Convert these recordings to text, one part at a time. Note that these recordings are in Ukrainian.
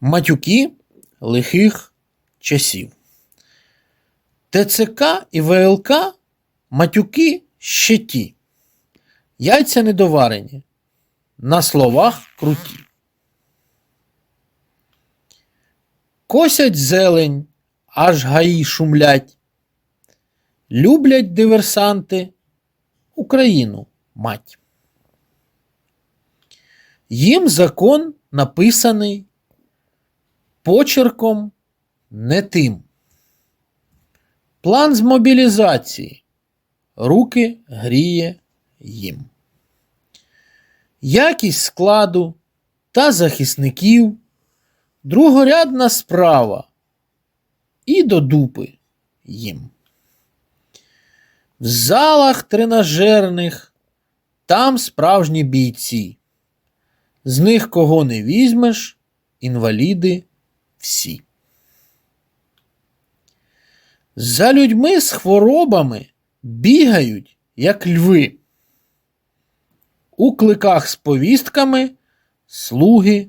Матюки лихих часів. ТЦК і ВЛК матюки ще ті. Яйця недоварені. На словах круті. Косять зелень, аж гаї шумлять. Люблять диверсанти Україну, мать. Їм закон написаний почерком не тим. План з мобілізації. Руки гріє їм. Якість складу та захисників другорядна справа і до дупи їм. В залах тренажерних там справжні бійці. З них кого не візьмеш, інваліди всі. За людьми з хворобами бігають, як льви. У кликах з повістками слуги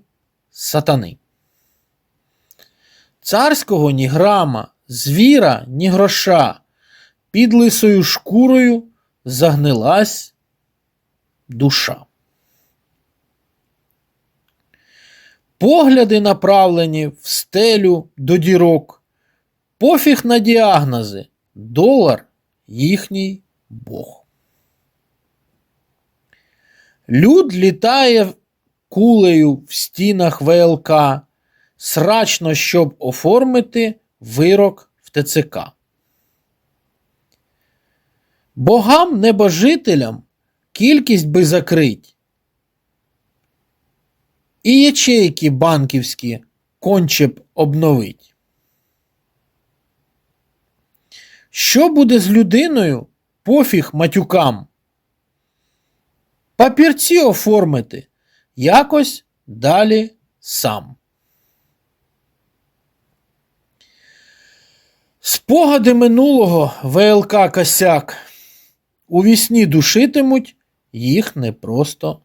сатани. Царського ні грама, звіра, ні гроша, під лисою шкурою загнилась душа. Погляди направлені в стелю до дірок. Пофіг на діагнози. Долар їхній Бог. Люд літає кулею в стінах ВЛК, срачно, щоб оформити вирок в ТЦК. Богам небожителям кількість би закрить. І ячейки банківські конче б обновить. Що буде з людиною? Пофіг матюкам. Папірці оформити якось далі сам. Спогади минулого ВЛК Косяк у вісні душитимуть їх не просто